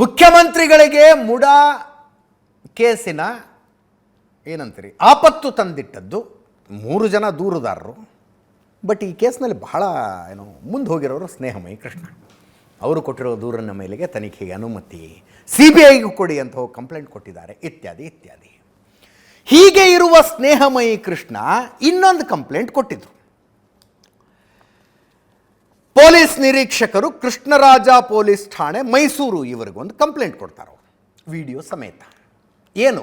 ಮುಖ್ಯಮಂತ್ರಿಗಳಿಗೆ ಮುಡ ಕೇಸಿನ ಏನಂತೀರಿ, ಆಪತ್ತು ತಂದಿಟ್ಟದ್ದು. ಮೂರು ಜನ ದೂರುದಾರರು. ಬಟ್ ಈ ಕೇಸ್ನಲ್ಲಿ ಬಹಳ, ಏನು, ಮುಂದೆ ಹೋಗಿರೋರು ಸ್ನೇಹಮಯಿ ಕೃಷ್ಣ. ಅವರು ಕೊಟ್ಟಿರೋ ದೂರನ ಮೇಲೆಗೆ ತನಿಖೆಗೆ ಅನುಮತಿ ಸಿ ಬಿ ಐಗೂ ಕೊಡಿ ಅಂತ ಹೋಗಿ ಕಂಪ್ಲೇಂಟ್ ಕೊಟ್ಟಿದ್ದಾರೆ. ಇತ್ಯಾದಿ ಇತ್ಯಾದಿ. ಹೀಗೆ ಇರುವ ಸ್ನೇಹಮಯಿ ಕೃಷ್ಣ ಇನ್ನೊಂದು ಕಂಪ್ಲೇಂಟ್ ಕೊಟ್ಟಿದ್ರು. ಪೊಲೀಸ್ ನಿರೀಕ್ಷಕರು ಕೃಷ್ಣರಾಜ ಪೊಲೀಸ್ ಠಾಣೆ, ಮೈಸೂರು ಇವರಿಗೊಂದು ಕಂಪ್ಲೇಂಟ್ ಕೊಡ್ತಾರೆ? ವಿಡಿಯೋ ಸಮೇತ. ಏನು?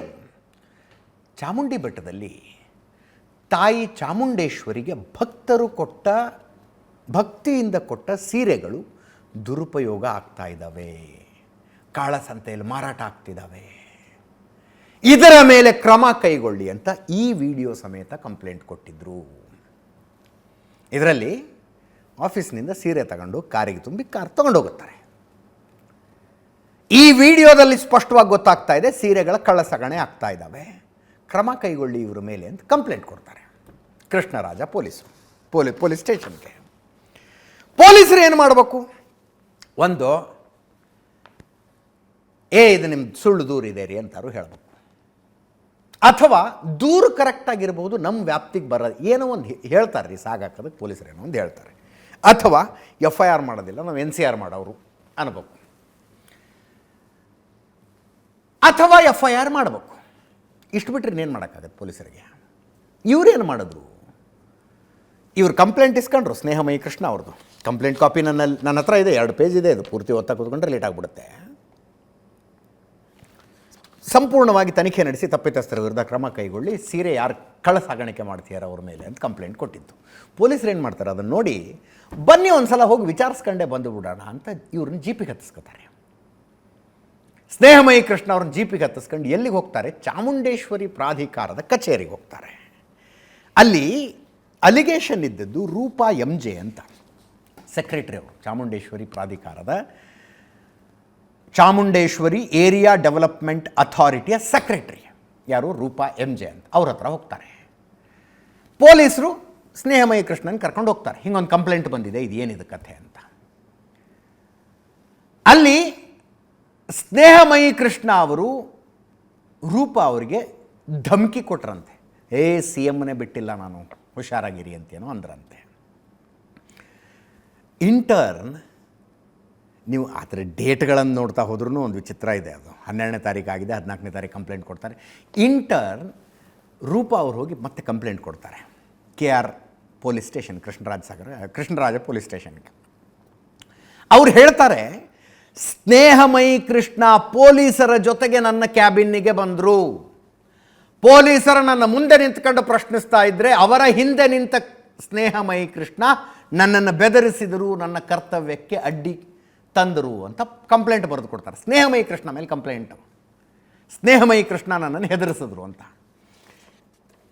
ಚಾಮುಂಡಿ ಬೆಟ್ಟದಲ್ಲಿ ತಾಯಿ ಚಾಮುಂಡೇಶ್ವರಿಗೆ ಭಕ್ತರು ಕೊಟ್ಟ, ಭಕ್ತಿಯಿಂದ ಕೊಟ್ಟ ಸೀರೆಗಳು ದುರುಪಯೋಗ ಆಗ್ತಾ ಇದ್ದಾವೆ. ಕಾಳಸಂತೆಯಲ್ಲಿ ಮಾರಾಟ ಆಗ್ತಿದ್ದಾವೆ. ಇದರ ಮೇಲೆ ಕ್ರಮ ಕೈಗೊಳ್ಳಿ ಅಂತ ಈ ವಿಡಿಯೋ ಸಮೇತ ಕಂಪ್ಲೇಂಟ್ ಕೊಟ್ಟಿದ್ರು. ಇದರಲ್ಲಿ ಆಫೀಸ್ನಿಂದ ಸೀರೆ ತಗೊಂಡು ಕಾರಿಗೆ ತುಂಬಿ ಕಾರ್ ತಗೊಂಡು ಹೋಗುತ್ತಾರೆ ಈ ವಿಡಿಯೋದಲ್ಲಿ ಸ್ಪಷ್ಟವಾಗಿ ಗೊತ್ತಾಗ್ತಾ ಇದೆ ಸೀರೆಗಳ ಕಳ್ಳಸಗಣೆ ಆಗ್ತಾ ಇದ್ದಾವೆ. ಕ್ರಮ ಕೈಗೊಳ್ಳಿ ಇವರ ಮೇಲೆ ಅಂತ ಕಂಪ್ಲೇಂಟ್ ಕೊಡ್ತಾರೆ. ಕೃಷ್ಣರಾಜ ಪೊಲೀಸರು. ಪೊಲೀಸ್ ಪೊಲೀಸ್ ಸ್ಟೇಷನ್ಗೆ. ಪೊಲೀಸರು ಏನು ಮಾಡಬೇಕು? ಒಂದು, ಏ, ಇದು ನಿಮ್ಮ ಸುಳ್ಳು ದೂರ ಇದೆ ರೀ ಅಂತಾರು ಹೇಳಬೇಕು. ಅಥವಾ ದೂರು ಕರೆಕ್ಟಾಗಿರ್ಬೋದು ನಮ್ಮ ವ್ಯಾಪ್ತಿಗೆ ಬರೋದು ಏನೋ ಒಂದು ಹೇಳ್ತಾರೆ ರೀ ಸಾಗಾಕೋದಕ್ಕೆ ಪೊಲೀಸರು ಏನೋ ಒಂದು ಹೇಳ್ತಾರೆ. ಅಥವಾ ಎಫ್ ಐ ಆರ್ ಮಾಡೋದಿಲ್ಲ, ನಾವು ಎನ್ ಸಿ ಆರ್ ಮಾಡೋರು, ಅನ್ಬೇಕು. ಅಥವಾ ಎಫ್ ಐ ಆರ್ ಮಾಡಬೇಕು. ಇಷ್ಟು ಬಿಟ್ಟರೆ ಇನ್ನೇನು ಮಾಡೋಕ್ಕಾಗತ್ತೆ ಪೊಲೀಸರಿಗೆ? ಇವರೇನು ಮಾಡಿದ್ರು? ಇವ್ರು ಕಂಪ್ಲೇಂಟ್ ಇಸ್ಕೊಂಡ್ರು, ಸ್ನೇಹಮಯಿ ಕೃಷ್ಣ ಅವ್ರದ್ದು. ಕಂಪ್ಲೇಂಟ್ ಕಾಪಿ ನನ್ನಲ್ಲಿ ನನ್ನ ಹತ್ರ ಇದೆ, ಎರಡು ಪೇಜ್ ಇದೆ ಇದು ಪೂರ್ತಿ ಓದ್ತಾ ಕೂತ್ಕೊಂಡ್ರೆ ಲೇಟ್ ಆಗಿಬಿಡುತ್ತೆ. ಸಂಪೂರ್ಣವಾಗಿ ತನಿಖೆ ನಡೆಸಿ ತಪ್ಪಿತಸ್ಥರ ವಿರುದ್ಧ ಕ್ರಮ ಕೈಗೊಳ್ಳಿ. ಸೀರೆ ಯಾರು ಕಳ ಸಾಗಾಣಿಕೆ ಮಾಡ್ತೀಯಾರ ಅವ್ರ ಮೇಲೆ ಅಂತ ಕಂಪ್ಲೇಂಟ್ ಕೊಟ್ಟಿತ್ತು ಪೊಲೀಸರು ಏನು ಮಾಡ್ತಾರೆ? ಅದನ್ನು ನೋಡಿ ಬನ್ನಿ ಒಂದು ಸಲ ಹೋಗಿ ವಿಚಾರಿಸ್ಕೊಂಡೇ ಬಂದು ಬಿಡೋಣ ಅಂತ ಇವ್ರನ್ನ ಜೀಪಿಗೆ ಹತ್ತಿಸ್ಕೋತಾರೆ. ಸ್ನೇಹಮಯಿ ಕೃಷ್ಣ ಅವ್ರನ್ನ ಜೀಪಿಗೆ ಹತ್ತಿಸ್ಕೊಂಡು ಎಲ್ಲಿಗೆ ಹೋಗ್ತಾರೆ? ಚಾಮುಂಡೇಶ್ವರಿ ಪ್ರಾಧಿಕಾರದ ಕಚೇರಿಗೆ ಹೋಗ್ತಾರೆ. ಅಲ್ಲಿ ಅಲಿಗೇಷನ್ ಇದ್ದದ್ದು ರೂಪಾ ಎಂ ಜೆ ಅಂತ. ಸೆಕ್ರೆಟರಿ ಅವರು, ಚಾಮುಂಡೇಶ್ವರಿ ಪ್ರಾಧಿಕಾರದ ಚಾಮುಂಡೇಶ್ವರಿ ಏರಿಯಾ ಡೆವಲಪ್ಮೆಂಟ್ ಅಥಾರಿಟಿಯ ಸೆಕ್ರೆಟರಿ. ಯಾರು? ರೂಪಾ ಎಂ ಜೆ ಅಂತ. ಅವ್ರ ಹತ್ರ ಹೋಗ್ತಾರೆ. ಪೊಲೀಸರು ಸ್ನೇಹಮಯ ಕೃಷ್ಣನ್ ಕರ್ಕೊಂಡು ಹೋಗ್ತಾರೆ. ಹಿಂಗೊಂದು ಕಂಪ್ಲೇಂಟ್ ಬಂದಿದೆ, ಇದು ಏನಿದೆ ಕಥೆ ಅಂತ. ಅಲ್ಲಿ ಸ್ನೇಹಮಯಿ ಕೃಷ್ಣ ಅವರು ರೂಪಾ ಅವರಿಗೆ ಧಮಕಿ ಕೊಟ್ರಂತೆ. ಏ, ಸಿ ಎಮ್ನೇ ಬಿಟ್ಟಿಲ್ಲ ನಾನು. ಹುಷಾರಾಗಿರಿ ಅಂತೇನೋ ಅಂದ್ರಂತೆ. ಇಂಟರ್ನ್ ನೀವು ಆ ಥರ ಡೇಟ್ಗಳನ್ನು ನೋಡ್ತಾ ಹೋದ್ರೂ ಒಂದು ವಿಚಿತ್ರ ಇದೆ ಅದು. ಹನ್ನೆರಡನೇ ತಾರೀಕು ಆಗಿದೆ, ಹದಿನಾಲ್ಕನೇ ತಾರೀಕು ಕಂಪ್ಲೇಂಟ್ ಕೊಡ್ತಾರೆ. ಇಂಟರ್ನ್ ರೂಪ ಅವ್ರು ಹೋಗಿ ಮತ್ತೆ ಕಂಪ್ಲೇಂಟ್ ಕೊಡ್ತಾರೆ. K R police station, Krishnaraja Sagara, Krishnaraja police ಸ್ಟೇಷನ್ಗೆ. ಅವ್ರು ಹೇಳ್ತಾರೆ, ಸ್ನೇಹಮಯಿ ಕೃಷ್ಣ, ಪೊಲೀಸರ ಜೊತೆಗೆ ನನ್ನ ಕ್ಯಾಬಿನ್ನಿಗೆ ಬಂದರು. ಪೊಲೀಸರ ನನ್ನ ಮುಂದೆ ನಿಂತ್ಕೊಂಡು ಪ್ರಶ್ನಿಸ್ತಾ ಇದ್ದರೆ ಅವರ ಹಿಂದೆ ನಿಂತ ಸ್ನೇಹಮಯಿ ಕೃಷ್ಣ ನನ್ನನ್ನು ಬೆದರಿಸಿದರು ನನ್ನ ಕರ್ತವ್ಯಕ್ಕೆ ಅಡ್ಡಿ ತಂದರು ಅಂತ ಕಂಪ್ಲೇಂಟ್ ಬರೆದು ಕೊಡ್ತಾರೆ. ಸ್ನೇಹಮಯಿ ಕೃಷ್ಣ ಮೇಲೆ ಕಂಪ್ಲೇಂಟು ಸ್ನೇಹಮಯಿ ಕೃಷ್ಣ ನನ್ನನ್ನು ಹೆದರಿಸಿದ್ರು ಅಂತ.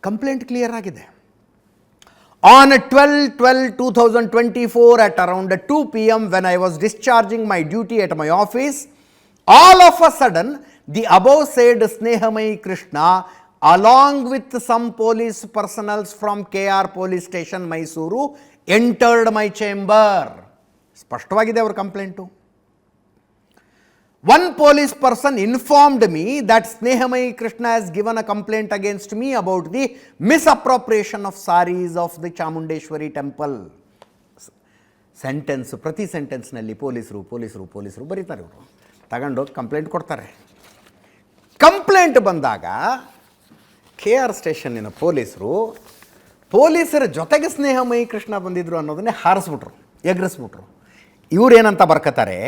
ಕಂಪ್ಲೇಂಟ್ ಕ್ಲಿಯರ್ ಆಗಿದೆ. On twelve twelve two thousand twenty four at around two P M when I was discharging my duty at my office all of a sudden the above said Snehamayi Krishna along with some police personnels from K R police station Mysuru entered my chamber ಸ್ಪಷ್ಟವಾಗಿದೆ ಅವ್ರ complaint. One police person informed me that Snehamayi Krishna has given a complaint against me about the misappropriation of saris of the Chamundeshwari temple sentence ಪ್ರತಿ ಸೆಂಟೆನ್ಸ್ನಲ್ಲಿ ಪೊಲೀಸರು ಪೊಲೀಸರು ಪೊಲೀಸರು ಬರೀತಾರೆ ಇವರು. ತಗೊಂಡೋಗಿ ಕಂಪ್ಲೇಂಟ್ ಕೊಡ್ತಾರೆ. ಕಂಪ್ಲೇಂಟ್ ಬಂದಾಗ ಕೆ ಆರ್ ಸ್ಟೇಷನ್ನಿನ ಪೊಲೀಸರು ಪೊಲೀಸರ ಜೊತೆಗೆ ಸ್ನೇಹಮಯಿ ಕೃಷ್ಣ ಬಂದಿದ್ರು ಅನ್ನೋದನ್ನೇ ಹಾರಿಸ್ಬಿಟ್ರು, ಎಗ್ರಿಸ್ಬಿಟ್ರು. ಇವ್ರೇನಂತ ಬರ್ಕತಾರೆ?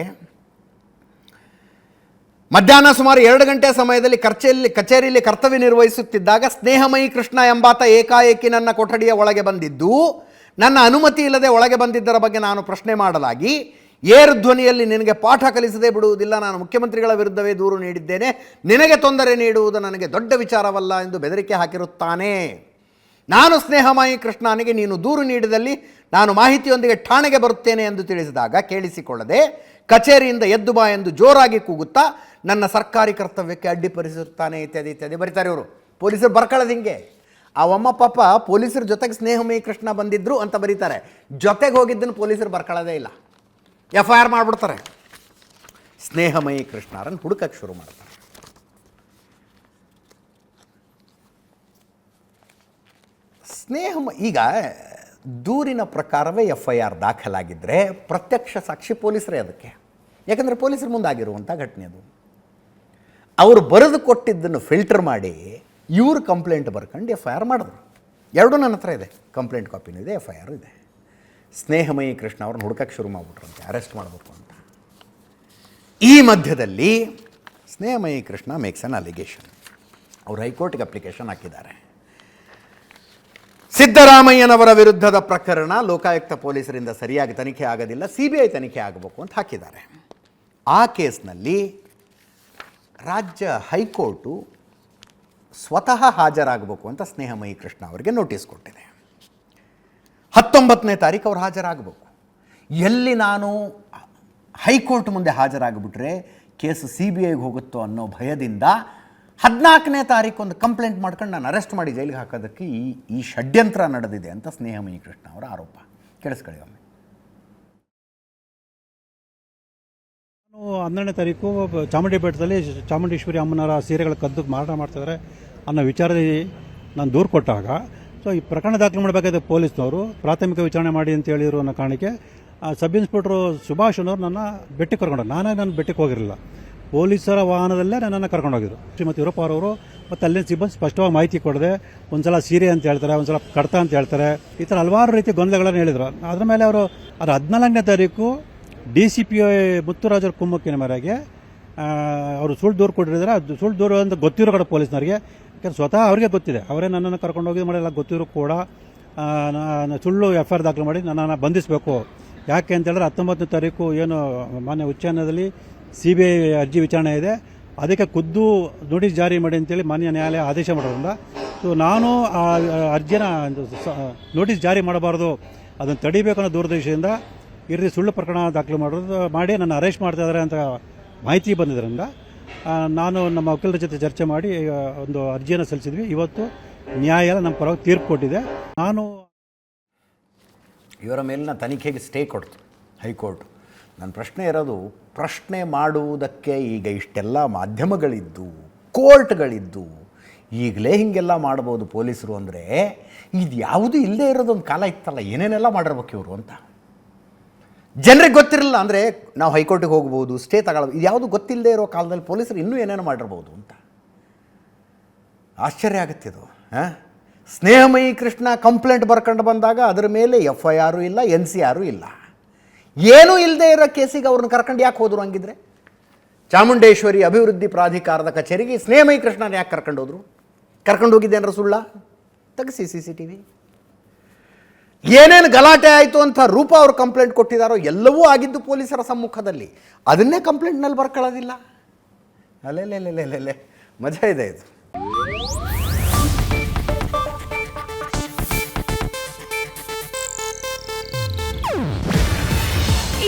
ಮಧ್ಯಾಹ್ನ ಸುಮಾರು ಎರಡು ಗಂಟೆ ಸಮಯದಲ್ಲಿ ಕರ್ಚೆಯಲ್ಲಿ ಕಚೇರಿಯಲ್ಲಿ ಕರ್ತವ್ಯ ನಿರ್ವಹಿಸುತ್ತಿದ್ದಾಗ ಸ್ನೇಹಮಯಿ ಕೃಷ್ಣ ಎಂಬಾತ ಏಕಾಏಕಿ ನನ್ನ ಕೊಠಡಿಯ ಒಳಗೆ ಬಂದಿದ್ದು, ನನ್ನ ಅನುಮತಿ ಇಲ್ಲದೆ ಒಳಗೆ ಬಂದಿದ್ದರ ಬಗ್ಗೆ ನಾನು ಪ್ರಶ್ನೆ ಮಾಡಲಾಗಿ, ಏರು ಧ್ವನಿಯಲ್ಲಿ ನಿನಗೆ ಪಾಠ ಕಲಿಸದೆ ಬಿಡುವುದಿಲ್ಲ, ನಾನು ಮುಖ್ಯಮಂತ್ರಿಗಳ ವಿರುದ್ಧವೇ ದೂರು ನೀಡಿದ್ದೇನೆ, ನಿನಗೆ ತೊಂದರೆ ನೀಡುವುದು ನನಗೆ ದೊಡ್ಡ ವಿಚಾರವಲ್ಲ ಎಂದು ಬೆದರಿಕೆ ಹಾಕಿರುತ್ತಾನೆ. ನಾನು ಸ್ನೇಹಮಾಯಿ ಕೃಷ್ಣನಿಗೆ ನೀನು ದೂರು ನೀಡಿದಲ್ಲಿ ನಾನು ಮಾಹಿತಿಯೊಂದಿಗೆ ಠಾಣೆಗೆ ಬರುತ್ತೇನೆ ಎಂದು ತಿಳಿಸಿದಾಗ ಕೇಳಿಸಿಕೊಳ್ಳದೆ ಕಚೇರಿಯಿಂದ ಎದ್ದು ಬಾ ಎಂದು ಜೋರಾಗಿ ಕೂಗುತ್ತಾ ನನ್ನ ಸರ್ಕಾರಿ ಕರ್ತವ್ಯಕ್ಕೆ ಅಡ್ಡಿಪಡಿಸುತ್ತಾನೆ ಇತ್ಯಾದಿ ಇತ್ಯಾದಿ ಬರೀತಾರೆ ಇವರು. ಪೊಲೀಸರು ಬರ್ಕೊಳ್ಳೋದು ಹಿಂಗೆ. ಆ ಅಮ್ಮ ಪಾಪ ಪೊಲೀಸರ ಜೊತೆಗೆ ಸ್ನೇಹಮಯಿ ಕೃಷ್ಣ ಬಂದಿದ್ರು ಅಂತ ಬರೀತಾರೆ. ಜೊತೆಗೆ ಹೋಗಿದ್ದನ್ನು ಪೊಲೀಸರು ಬರ್ಕೊಳ್ಳೋದೇ ಇಲ್ಲ. ಎಫ್ ಐ ಆರ್ ಮಾಡಿಬಿಡ್ತಾರೆ. ಸ್ನೇಹಮಯಿ ಕೃಷ್ಣರನ್ನು ಹುಡುಕಕ್ಕೆ ಶುರು ಮಾಡ್ತಾರೆ. ಸ್ನೇಹಮ ಈಗ ದೂರಿನ ಪ್ರಕಾರವೇ ಎಫ್ ಐ ಆರ್ ದಾಖಲಾಗಿದ್ದರೆ ಪ್ರತ್ಯಕ್ಷ ಸಾಕ್ಷಿ ಪೊಲೀಸರೇ ಅದಕ್ಕೆ. ಯಾಕಂದರೆ ಪೊಲೀಸರ ಮುಂದಾಗಿರುವಂಥ ಘಟನೆ ಅದು. ಅವರು ಬರೆದು ಕೊಟ್ಟಿದ್ದನ್ನು ಫಿಲ್ಟರ್ ಮಾಡಿ ಇವರು ಕಂಪ್ಲೇಂಟ್ ಬರ್ಕೊಂಡು ಎಫ್ ಐ ಆರ್ ಮಾಡಿದ್ರು. ಎರಡೂ ನನ್ನ ಹತ್ರ ಇದೆ. ಕಂಪ್ಲೇಂಟ್ ಕಾಪಿನೂ ಇದೆ ಎಫ್ ಐ ಆರು ಇದೆ. ಸ್ನೇಹಮಯಿ ಕೃಷ್ಣ ಅವ್ರನ್ನ ಹುಡುಕಕ್ಕೆ ಶುರು ಮಾಡಿಬಿಟ್ರಂತೆ, ಅರೆಸ್ಟ್ ಮಾಡಬೇಕು ಅಂತ. ಈ ಮಧ್ಯದಲ್ಲಿ Snehamayi Krishna makes an allegation ಅವರು ಹೈಕೋರ್ಟ್ಗೆ ಅಪ್ಲಿಕೇಶನ್ ಹಾಕಿದ್ದಾರೆ. ಸಿದ್ದರಾಮಯ್ಯನವರ ವಿರುದ್ಧದ ಪ್ರಕರಣ ಲೋಕಾಯುಕ್ತ ಪೊಲೀಸರಿಂದ ಸರಿಯಾಗಿ ತನಿಖೆ ಆಗೋದಿಲ್ಲ ಸಿ ಬಿ ಐ ತನಿಖೆ ಆಗಬೇಕು ಅಂತ ಹಾಕಿದ್ದಾರೆ. ಆ ಕೇಸ್ನಲ್ಲಿ ರಾಜ್ಯ ಹೈಕೋರ್ಟು ಸ್ವತಃ ಹಾಜರಾಗಬೇಕು ಅಂತ ಸ್ನೇಹಮಯಿ ಕೃಷ್ಣ ಅವರಿಗೆ ನೋಟಿಸ್ ಕೊಟ್ಟಿದೆ. ಹತ್ತೊಂಬತ್ತನೇ ತಾರೀಕು ಅವರು ಹಾಜರಾಗಬೇಕು. ಎಲ್ಲಿ ನಾನು ಹೈಕೋರ್ಟ್ ಮುಂದೆ ಹಾಜರಾಗಿಬಿಟ್ರೆ ಕೇಸ್ ಸಿ ಬಿ ಐಗೆ ಹೋಗುತ್ತೋ ಅನ್ನೋ ಭಯದಿಂದ ಹದಿನಾಲ್ಕನೇ ತಾರೀಕು ಒಂದು ಕಂಪ್ಲೇಂಟ್ ಮಾಡ್ಕೊಂಡು ನಾನು ಅರೆಸ್ಟ್ ಮಾಡಿ ಜೈಲಿಗೆ ಹಾಕೋದಕ್ಕೆ ಈ ಈ ಷಡ್ಯಂತ್ರ ನಡೆದಿದೆ ಅಂತ ಸ್ನೇಹಮಯಿ ಕೃಷ್ಣ ಅವರ ಆರೋಪ. ಕೇಳಿಸ್ಕೊಳ್ಳಿ ಒಮ್ಮೆ. ನಾನು ಹನ್ನೆರಡನೇ ತಾರೀಕು ಚಾಮುಂಡಿ ಬೆಟ್ಟದಲ್ಲಿ ಚಾಮುಂಡೇಶ್ವರಿ ಅಮ್ಮನವರ ಸೀರೆಗಳ ಕದ್ದು ಮಾರಾಟ ಮಾಡ್ತಿದ್ದಾರೆ ಅನ್ನೋ ವಿಚಾರದಲ್ಲಿ ನಾನು ದೂರು ಕೊಟ್ಟಾಗ ಸೊ ಈ ಪ್ರಕರಣ ದಾಖಲು ಮಾಡಬೇಕಾದ ಪೊಲೀಸ್ನವರು ಪ್ರಾಥಮಿಕ ವಿಚಾರಣೆ ಮಾಡಿ ಅಂತ ಹೇಳಿರೋ ಅನ್ನೋ ಕಾರಣಕ್ಕೆ ಸಬ್ ಇನ್ಸ್ಪೆಕ್ಟ್ರು ಸುಭಾಷ್ ಅನ್ನೋರು ನನ್ನ ಬೆಟ್ಟಕ್ಕೆ ಕರ್ಕೊಂಡು ನಾನೇ ನಾನು ಬೆಟ್ಟಕ್ಕೆ ಹೋಗಿರಲಿಲ್ಲ. ಪೊಲೀಸರ ವಾಹನದಲ್ಲೇ ನನ್ನನ್ನು ಕರ್ಕೊಂಡು ಹೋಗಿದ್ರು ಶ್ರೀಮತಿ ಯುರಪ್ಪ ಅವರು ಮತ್ತು ಅಲ್ಲಿನ ಸಿಬ್ಬಂದಿ ಸ್ಪಷ್ಟವಾಗಿ ಮಾಹಿತಿ ಕೊಡದೆ ಒಂದ್ಸಲ ಸೀರೆ ಅಂತ ಹೇಳ್ತಾರೆ, ಒಂದ್ಸಲ ಕಡತ ಅಂತ ಹೇಳ್ತಾರೆ, ಈ ಥರ ಹಲವಾರು ರೀತಿ ಗೊಂದಲಗಳನ್ನು ಹೇಳಿದರು. ಅದರ ಮೇಲೆ ಅವರು ಅದು ಹದಿನಾಲ್ಕನೇ ತಾರೀಕು ಡಿ ಸಿ ಪಿ ಮುತ್ತುರಾಜರ ಕುಮ್ಮಕ್ಕಿನ ಮೇರೆಗೆ ಅವರು ಸುಳ್ಳು ದೂರು ಕೊಟ್ಟಿದ್ದಾರೆ. ಅದು ಸುಳ್ಳು ದೂರು ಅಂತ ಗೊತ್ತಿರೋ ಕಡೆ ಪೊಲೀಸ್ನವರಿಗೆ, ಯಾಕಂದ್ರೆ ಸ್ವತಃ ಅವ್ರಿಗೆ ಗೊತ್ತಿದೆ. ಅವರೇ ನನ್ನನ್ನು ಕರ್ಕೊಂಡು ಹೋಗಿ ಮಾಡಿಲ್ಲ ಗೊತ್ತಿರೋ ಕೂಡ ಸುಳ್ಳು ಎಫ್ ಐ ಆರ್ ದಾಖಲು ಮಾಡಿ ನನ್ನನ್ನು ಬಂಧಿಸಬೇಕು. ಯಾಕೆ ಅಂತ ಹೇಳಿದ್ರೆ ಹತ್ತೊಂಬತ್ತನೇ ತಾರೀಕು ಏನು ಮಾನ್ಯ ಉಚ್ಚ ನ್ಯಾಯಾಲಯದಲ್ಲಿ ಸಿ ಬಿ ಐ ಅರ್ಜಿ ವಿಚಾರಣೆ ಇದೆ. ಅದಕ್ಕೆ ಖುದ್ದು ನೋಟಿಸ್ ಜಾರಿ ಮಾಡಿ ಅಂತೇಳಿ ಮಾನ್ಯ ನ್ಯಾಯಾಲಯ ಆದೇಶ ಮಾಡೋದ್ರಿಂದ. ಸೊ ನಾನು ಆ ಅರ್ಜಿನ ನೋಟಿಸ್ ಜಾರಿ ಮಾಡಬಾರ್ದು. ಅದನ್ನು ತಡಿಬೇಕು ಅನ್ನೋ ದೂರದೃಷ್ಟಿಯಿಂದ ಈ ರೀತಿ ಸುಳ್ಳು ಪ್ರಕರಣ ದಾಖಲು ಮಾಡೋದು ಮಾಡಿ ನನ್ನ ಅರೆಸ್ಟ್ ಮಾಡ್ತಾ ಇದ್ದಾರೆ ಅಂತ ಮಾಹಿತಿ ಬಂದಿದ್ದರಿಂದ ನಾನು ನಮ್ಮ ವಕೀಲರ ಜೊತೆ ಚರ್ಚೆ ಮಾಡಿ ಒಂದು ಅರ್ಜಿಯನ್ನು ಸಲ್ಲಿಸಿದ್ವಿ. ಇವತ್ತು ನ್ಯಾಯಾಲಯ ನಮ್ಮ ಪರವಾಗಿ ತೀರ್ಪು ಕೊಟ್ಟಿದೆ. ನಾನು ಇವರ ಮೇಲಿನ ತನಿಖೆಗೆ ಸ್ಟೇ ಕೊಡ್ತು ಹೈಕೋರ್ಟ್. ನನ್ನ ಪ್ರಶ್ನೆ ಇರೋದು, ಪ್ರಶ್ನೆ ಮಾಡುವುದಕ್ಕೆ ಈಗ ಇಷ್ಟೆಲ್ಲ ಮಾಧ್ಯಮಗಳಿದ್ದು, ಕೋರ್ಟ್ಗಳಿದ್ದು, ಈಗಲೇ ಹೀಗೆಲ್ಲ ಮಾಡ್ಬೋದು ಪೊಲೀಸರು ಅಂದರೆ ಇದು ಯಾವುದು ಇಲ್ಲದೆ ಇರೋದೊಂದು ಕಾಲ ಇತ್ತಲ್ಲ, ಏನೇನೆಲ್ಲ ಮಾಡಿರ್ಬೇಕು ಇವರು ಅಂತ? ಜನರಿಗೆ ಗೊತ್ತಿರಲಿಲ್ಲ ಅಂದರೆ ನಾವು ಹೈಕೋರ್ಟಿಗೆ ಹೋಗ್ಬೋದು, ಸ್ಟೇ ತಗೊಳ್ಬೋದು, ಇದು ಯಾವುದು ಗೊತ್ತಿಲ್ಲದೆ ಇರೋ ಕಾಲದಲ್ಲಿ ಪೊಲೀಸರು ಇನ್ನೂ ಏನೇನು ಮಾಡಿರ್ಬೋದು ಅಂತ? ಆಶ್ಚರ್ಯ ಆಗುತ್ತಿದು ಹಾಂ? ಸ್ನೇಹಮಯಿ ಕೃಷ್ಣ ಕಂಪ್ಲೇಂಟ್ ಬರ್ಕೊಂಡು ಬಂದಾಗ ಅದರ ಮೇಲೆ ಎಫ್ ಐ ಆರು ಇಲ್ಲ ಎನ್ ಸಿ ಆರು ಇಲ್ಲ. ಏನೂ ಇಲ್ಲದೆ ಇರೋ ಕೇಸಿಗೆ ಅವ್ರನ್ನ ಕರ್ಕೊಂಡು ಯಾಕೆ ಹೋದ್ರು ಹಂಗಿದ್ರೆ? ಚಾಮುಂಡೇಶ್ವರಿ ಅಭಿವೃದ್ಧಿ ಪ್ರಾಧಿಕಾರದ ಕಚೇರಿಗೆ ಸ್ನೇಹಮಯಿ ಕೃಷ್ಣನ ಯಾಕೆ ಕರ್ಕೊಂಡು ಹೋದ್ರು? ಕರ್ಕೊಂಡು ಹೋಗಿದ್ದೇನರ ಸುಳ್ಳ? ತೆಗೆಸಿ ಸಿ ಸಿ ಟಿ ವಿ ಏನೇನು ಗಲಾಟೆ ಆಯಿತು ಅಂತ ರೂಪ ಅವರು ಕಂಪ್ಲೇಂಟ್ ಕೊಟ್ಟಿದ್ದಾರೋ ಎಲ್ಲವೂ ಆಗಿದ್ದು ಪೊಲೀಸರ ಸಮ್ಮುಖದಲ್ಲಿ. ಅದನ್ನೇ ಕಂಪ್ಲೇಂಟ್ನಲ್ಲಿ ಬರ್ಕೊಳ್ಳೋದಿಲ್ಲ. ಅಲ್ಲೆಲ್ಲೆಲ್ಲೆಲ್ಲೆಲ್ಲೆ. ಮಜಾ ಇದೆ ಇದು.